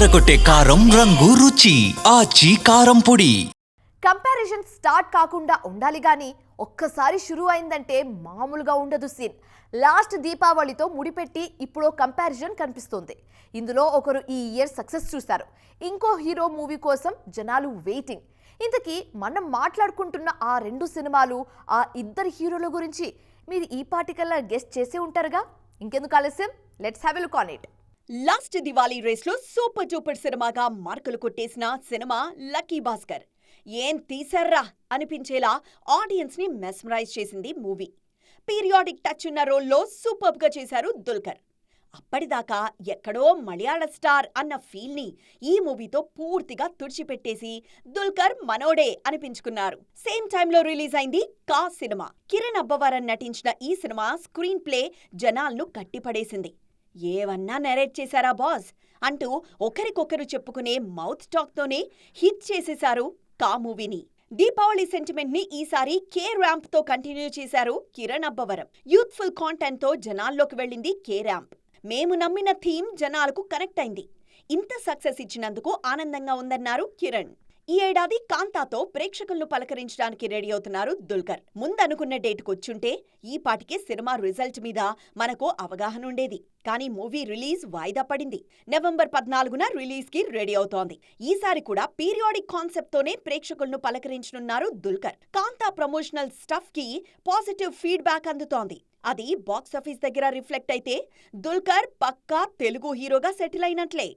అదరగొట్టే కారం రంగు రుచి ఆచి కారం పొడి. కంపారిజన్ స్టార్ట్ కాకుండా ఉండాలి గాని ఒక్కసారి షురూ అయిందంటే మామూలుగా ఉండదు సీన్ లాస్ట్ దీపావళితో ముడిపెట్టి ఇప్పుడు కంపారిజన్ కనిపిస్తుంది. ఇందులో ఒకరు ఈ ఇయర్ సక్సెస్ చూశారు. ఇంకో హీరో మూవీ కోసం జనాలు వెయిటింగ్ ఇంతకీ మనం మాట్లాడుకుంటున్న ఆ రెండు సినిమాలు ఆ ఇద్దరు హీరోల గురించి మీరు ఈ పాటికల్లా గెస్ట్ చేసే ఉంటారుగా? ఇంకెందుకు ఆలస్యం? Let's have a look on it last Diwali రేస్లో సూపర్ డూపర్ సినిమాగా మార్కులు కొట్టేసిన సినిమా లక్కీ భాస్కర్. ఏం తీసర్రా అనిపించేలా ఆడియన్స్ని మెస్మరైజ్ చేసింది మూవీ. పీరియాడిక్ టచ్ ఉన్న రోల్లో సూపర్బ్గా చేశారు దుల్కర్. అప్పటిదాకా ఎక్కడో మలయాళ స్టార్ అన్న ఫీల్ని ఈ మూవీతో పూర్తిగా తుడిచిపెట్టేసి దుల్కర్ మనోడే అనిపించుకున్నారు. సేమ్ టైంలో రిలీజ్ అయింది కా సినిమా. కిరణ్ అబ్బవారన్ నటించిన ఈ సినిమా స్క్రీన్ ప్లే జనాలను కట్టిపడేసింది. ఏవన్నా నెరేట్ చేశారా బాస్ అంటూ ఒకరికొకరు చెప్పుకునే మౌత్ టాక్తోనే హిట్ చేసేశారు కా మూవీని. దీపావళి సెంటిమెంట్ని ఈసారి కే ర్యాంప్తో కంటిన్యూ చేశారు కిరణ్ అబ్బవరం. యూత్ఫుల్ కాంటెంట్తో జనాల్లోకి వెళ్ళింది కే ర్యాంప్ మేము నమ్మిన థీమ్ జనాలకు కనెక్ట్ అయింది. ఇంత సక్సెస్ ఇచ్చినందుకు ఆనందంగా ఉందన్నారు కిరణ్. ఈ ఏడాది కాంతాతో ప్రేక్షకులను పలకరించడానికి రెడీ అవుతున్నారు దుల్కర్. ముందనుకున్న డేట్కి వచ్చుంటే ఈ పాటికే సినిమా రిజల్ట్ మీద మనకు అవగాహన ఉండేది. కానీ మూవీ రిలీజ్ వాయిదా పడింది. నవంబర్ పద్నాలుగున రిలీజ్కి రెడీ అవుతోంది. ఈసారి కూడా పీరియాడిక్ కాన్సెప్ట్ తోనే ప్రేక్షకులను పలకరించనున్నారు దుల్కర్. కాంతా ప్రమోషనల్ స్టఫ్కి పాజిటివ్ ఫీడ్బ్యాక్ అందుతోంది. అది బాక్సాఫీస్ దగ్గర రిఫ్లెక్ట్ అయితే దుల్కర్ పక్కా తెలుగు హీరోగా సెటిల్ అయినట్లే.